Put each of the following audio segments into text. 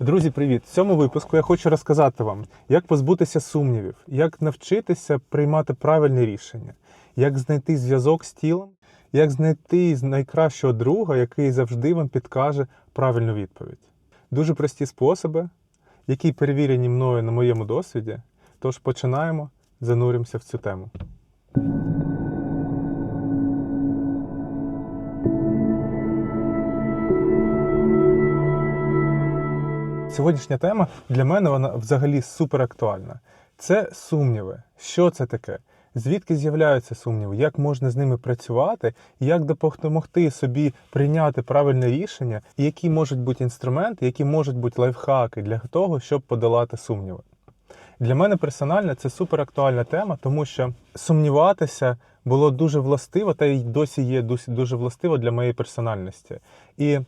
Друзі, привіт! В цьому випуску я хочу розказати вам, як позбутися сумнівів, як навчитися приймати правильні рішення, як знайти зв'язок з тілом, як знайти найкращого друга, який завжди вам підкаже правильну відповідь. Дуже прості способи, які перевірені мною на моєму досвіді. Тож починаємо, зануримося в цю тему. Сьогоднішня тема для мене вона взагалі супер актуальна. Це сумніви. Що це таке? Звідки з'являються сумніви? Як можна з ними працювати? Як допомогти собі прийняти правильне рішення? І які можуть бути інструменти, які можуть бути лайфхаки для того, щоб подолати сумніви? Для мене персонально це супер актуальна тема, тому що сумніватися було дуже властиво, та й досі є дуже властиво для моєї персональності. І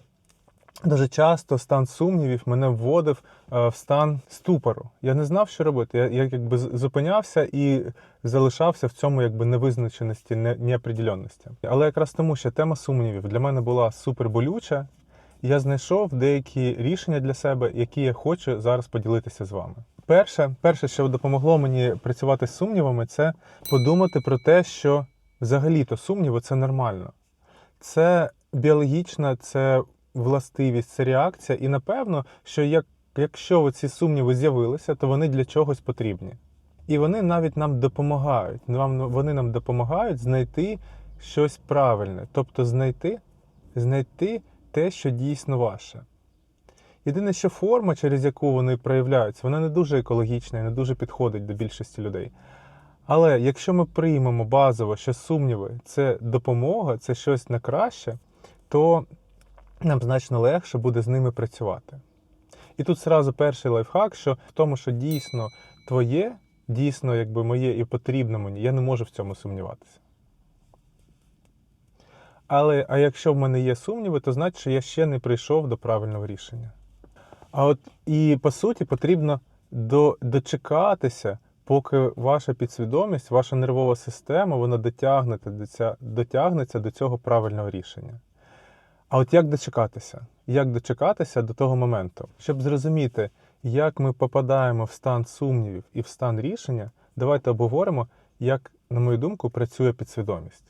Дуже часто стан сумнівів мене вводив е, в стан ступору. Я не знав, що робити. Я, я якби зупинявся і залишався в цьому якби невизначеності, не- неопределенності. Але якраз тому, що тема сумнівів для мене була супер болюча, я знайшов деякі рішення для себе, які я хочу зараз поділитися з вами. Перше, перше, що допомогло мені працювати з сумнівами, це подумати про те, що взагалі-то сумніви це нормально. Це біологічна, це властивість, це реакція. І напевно, що як, якщо ці сумніви з'явилися, то вони для чогось потрібні. І вони навіть нам допомагають. Вони нам допомагають знайти щось правильне, тобто знайти, знайти те, що дійсно ваше. Єдине, що форма, через яку вони проявляються, вона не дуже екологічна і не дуже підходить до більшості людей. Але якщо ми приймемо базово, що сумніви це допомога, це щось на краще, то нам значно легше буде з ними працювати. І тут зразу перший лайфхак, що в тому, що дійсно твоє, дійсно якби моє і потрібно мені, я не можу в цьому сумніватися. Але а якщо в мене є сумніви, то значить, що я ще не прийшов до правильного рішення. А от і по суті потрібно до, дочекатися, поки ваша підсвідомість, ваша нервова система, вона дотягнеться дотягнеться до цього правильного рішення. А от як дочекатися? Як дочекатися до того моменту? Щоб зрозуміти, як ми попадаємо в стан сумнівів і в стан рішення, давайте обговоримо, як, на мою думку, працює підсвідомість.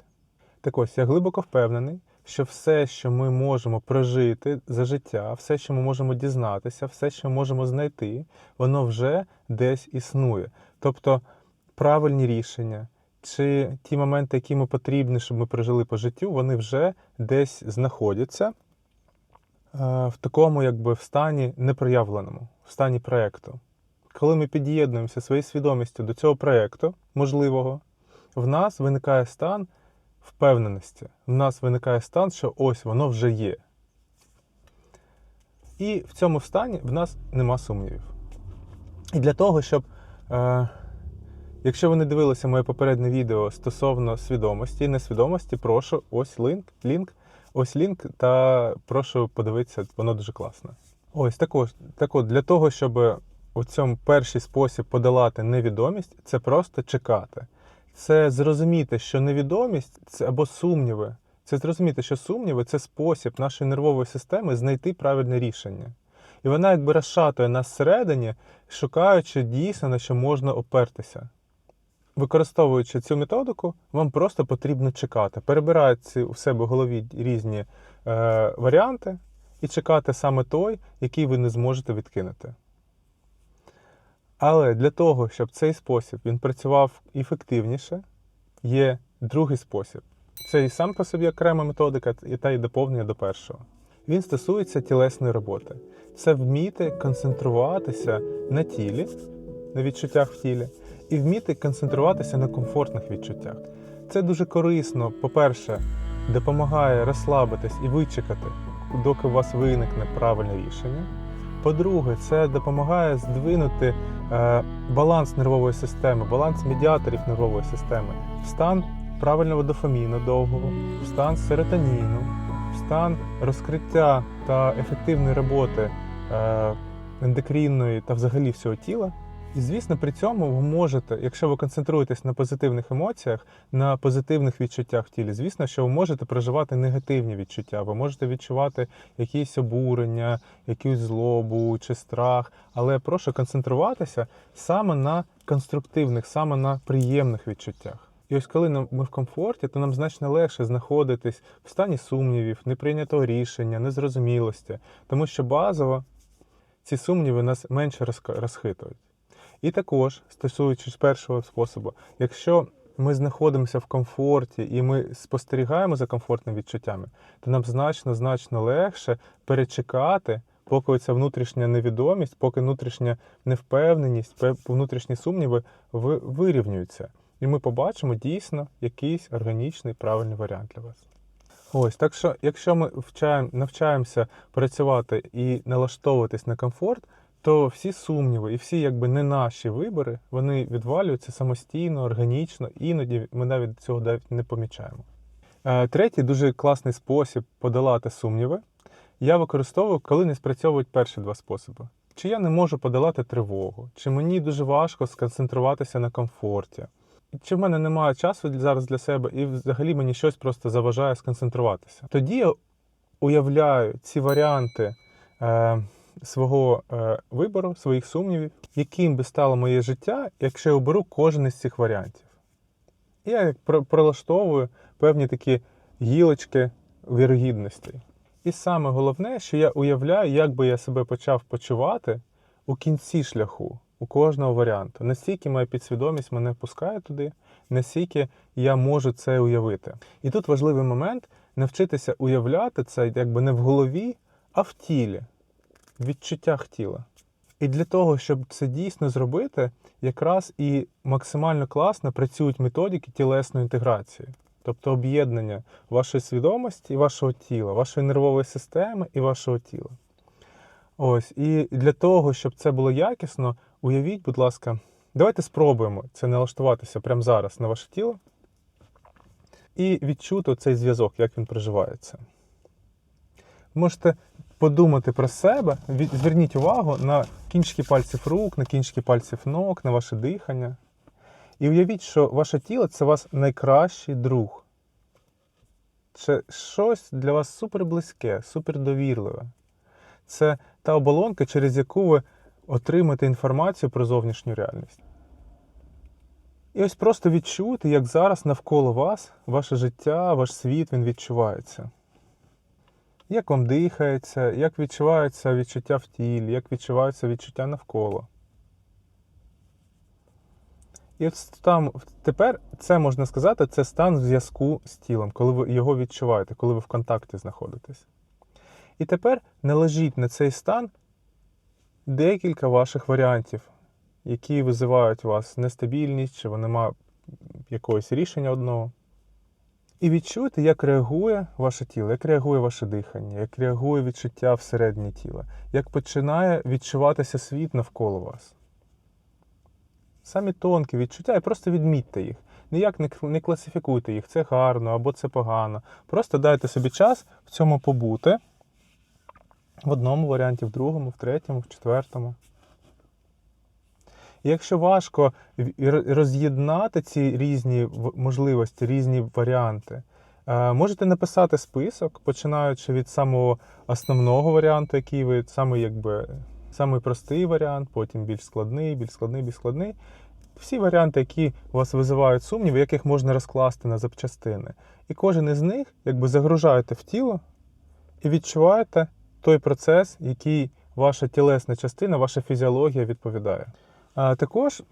Так ось, я глибоко впевнений, що все, що ми можемо прожити за життя, все, що ми можемо дізнатися, все, що ми можемо знайти, воно вже десь існує. Тобто правильні рішення, чи ті моменти, які ми потрібні, щоб ми прожили по життю, вони вже десь знаходяться е, в такому, якби в стані непроявленому, в стані проєкту. Коли ми під'єднуємося своєю свідомістю до цього проєкту можливого, в нас виникає стан впевненості. В нас виникає стан, що ось воно вже є. І в цьому стані в нас нема сумнівів. І для того, щоб. Е, Якщо ви не дивилися моє попереднє відео стосовно свідомості і несвідомості, прошу ось лінк, лінк, ось лінк, та прошу подивитися, воно дуже класне. Ось також, так от, для того, щоб у цьому перший спосіб подолати невідомість, це просто чекати. Це зрозуміти, що невідомість це або сумніви. Це зрозуміти, що сумніви це спосіб нашої нервової системи знайти правильне рішення. І вона якби розшатує нас всередині, шукаючи дійсно на що можна опертися. Використовуючи цю методику, вам просто потрібно чекати. Перебирати у себе в голові різні е, варіанти і чекати саме той, який ви не зможете відкинути. Але для того, щоб цей спосіб він працював ефективніше, є другий спосіб. Це і сам по собі окрема методика, і та й доповнення до першого. Він стосується тілесної роботи. Це вміти концентруватися на тілі, на відчуттях в тілі, і вміти концентруватися на комфортних відчуттях. Це дуже корисно, по-перше, допомагає розслабитись і вичекати, доки у вас виникне правильне рішення. По-друге, це допомагає здвинути е, баланс нервової системи, баланс медіаторів нервової системи в стан правильного дофаміну довгого, в стан серотоніну, в стан розкриття та ефективної роботи е, ендокринної та взагалі всього тіла. І звісно, при цьому ви можете, якщо ви концентруєтесь на позитивних емоціях, на позитивних відчуттях в тілі, звісно, що ви можете проживати негативні відчуття. Ви можете відчувати якісь обурення, якусь злобу чи страх. Але прошу концентруватися саме на конструктивних, саме на приємних відчуттях. І ось коли ми в комфорті, то нам значно легше знаходитись в стані сумнівів, неприйнятого рішення, незрозумілості, тому що базово ці сумніви нас менше розхитують. І також, стосуючись першого способу, якщо ми знаходимося в комфорті і ми спостерігаємо за комфортними відчуттями, то нам значно значно легше перечекати, поки ця внутрішня невідомість, поки внутрішня невпевненість, внутрішні сумніви вирівнюються. І ми побачимо дійсно якийсь органічний правильний варіант для вас. Ось, так що, якщо ми вчаємо, навчаємося працювати і налаштовуватись на комфорт, то всі сумніви і всі якби не наші вибори, вони відвалюються самостійно, органічно, іноді ми навіть цього навіть не помічаємо. Е, Третій дуже класний спосіб подолати сумніви. Я використовую, коли не спрацьовують перші два способи. Чи я не можу подолати тривогу, чи мені дуже важко сконцентруватися на комфорті, чи в мене немає часу зараз для себе, і взагалі мені щось просто заважає сконцентруватися. Тоді я уявляю ці варіанти е, свого е, вибору, своїх сумнівів, яким би стало моє життя, якщо я оберу кожен із цих варіантів. Я як пролаштовую певні такі гілочки вірогідностей. І саме головне, що я уявляю, як би я себе почав почувати у кінці шляху, у кожного варіанту. Настільки моя підсвідомість мене пускає туди, настільки я можу це уявити. І тут важливий момент навчитися уявляти це якби не в голові, а в тілі, відчуттях тіла. І для того, щоб це дійсно зробити, якраз і максимально класно працюють методики тілесної інтеграції, тобто об'єднання вашої свідомості і вашого тіла, вашої нервової системи і вашого тіла. Ось, і для того, щоб це було якісно, уявіть, будь ласка, давайте спробуємо це налаштуватися прямо зараз на ваше тіло і відчути цей зв'язок, як він проживається. Можете подумати про себе, зверніть увагу на кінчики пальців рук, на кінчики пальців ног, на ваше дихання. І уявіть, що ваше тіло це вас найкращий друг. Це щось для вас суперблизьке, супердовірливе. Це та оболонка, через яку ви отримаєте інформацію про зовнішню реальність. І ось просто відчуйте, як зараз навколо вас ваше життя, ваш світ він відчувається. Як вам дихається, як відчувається відчуття в тілі, як відчувається відчуття навколо. І от там тепер це можна сказати, це стан зв'язку з тілом, коли ви його відчуваєте, коли ви в контакті знаходитесь. І тепер наложіть на цей стан декілька ваших варіантів, які визивають у вас нестабільність, чи немає якогось рішення одного. І відчуйте, як реагує ваше тіло, як реагує ваше дихання, як реагує відчуття всередині тіла, як починає відчуватися світ навколо вас. Самі тонкі відчуття, і просто відмітьте їх. Ніяк не, класифікуйте їх, це гарно або це погано. Просто дайте собі час в цьому побути в одному варіанті, в другому, в третьому, в четвертому. Якщо важко роз'єднати ці різні можливості, різні варіанти, е, можете написати список, починаючи від самого основного варіанту, який ви самий, якби, самий простий варіант, потім більш складний, більш складний, більш складний. Всі варіанти, які у вас визивають сумніви, яких можна розкласти на запчастини. І кожен із них якби загружаєте в тіло і відчуваєте той процес, який ваша тілесна частина, ваша фізіологія відповідає. Також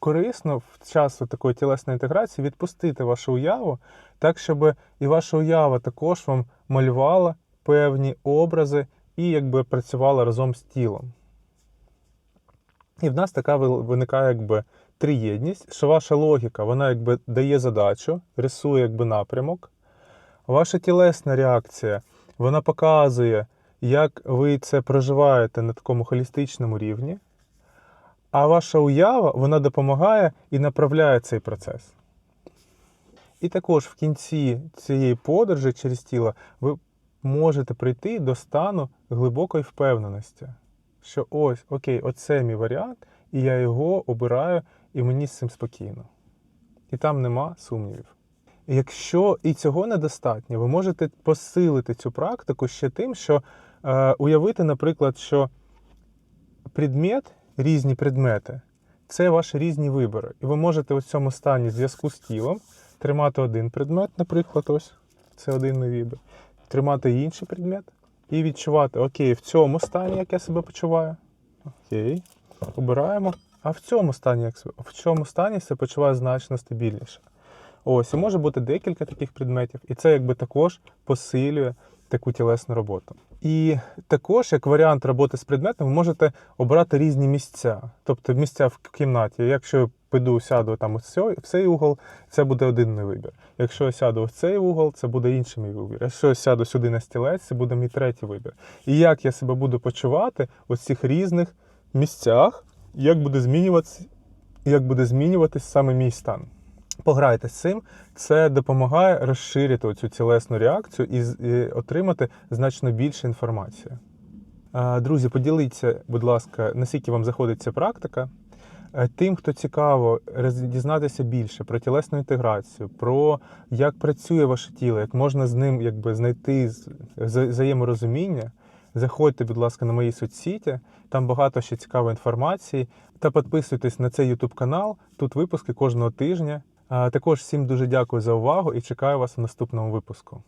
корисно в час такої тілесної інтеграції відпустити вашу уяву, так, щоб і ваша уява також вам малювала певні образи і якби працювала разом з тілом. І в нас така виникає якби триєдність, що ваша логіка вона якби дає задачу, рисує якби напрямок. Ваша тілесна реакція вона показує, як ви це проживаєте на такому холістичному рівні. А ваша уява вона допомагає і направляє цей процес. І також в кінці цієї подорожі через тіло ви можете прийти до стану глибокої впевненості, що ось, окей, оце мій варіант, і я його обираю, і мені з цим спокійно. І там нема сумнівів. Якщо і цього недостатньо, ви можете посилити цю практику ще тим, що е, уявити, наприклад, що предмет, різні предмети це ваші різні вибори. І ви можете у цьому стані зв'язку з тілом тримати один предмет, наприклад, ось це один мій вибір, тримати інший предмет і відчувати, окей, в цьому стані, як я себе почуваю. Окей, обираємо. А в цьому стані, як в цьому стані себе почуваю значно стабільніше. Ось, і може бути декілька таких предметів, і це якби також посилює таку тілесну роботу. І також, як варіант роботи з предметом, ви можете обрати різні місця. Тобто місця в кімнаті. Якщо я піду, сяду там в цей угол, це буде один мій вибір. Якщо я сяду в цей угол, це буде інший мій вибір. Якщо я сяду сюди на стілець, це буде мій третій вибір. І як я себе буду почувати у цих різних місцях, як буде змінюватися, як буде змінюватись саме мій стан. Пограйте з цим, це допомагає розширити цю тілесну реакцію і, отримати значно більше інформації. Друзі, поділіться, будь ласка, наскільки вам заходить ця практика. Е, Тим, хто цікаво дізнатися більше про тілесну інтеграцію, про як працює ваше тіло, як можна з ним якби, знайти взаєморозуміння, заходьте, будь ласка, на мої соцсеті, там багато ще цікавої інформації. Та підписуйтесь на цей YouTube канал. Тут випуски кожного тижня. А також всім дуже дякую за увагу і чекаю вас в наступному випуску.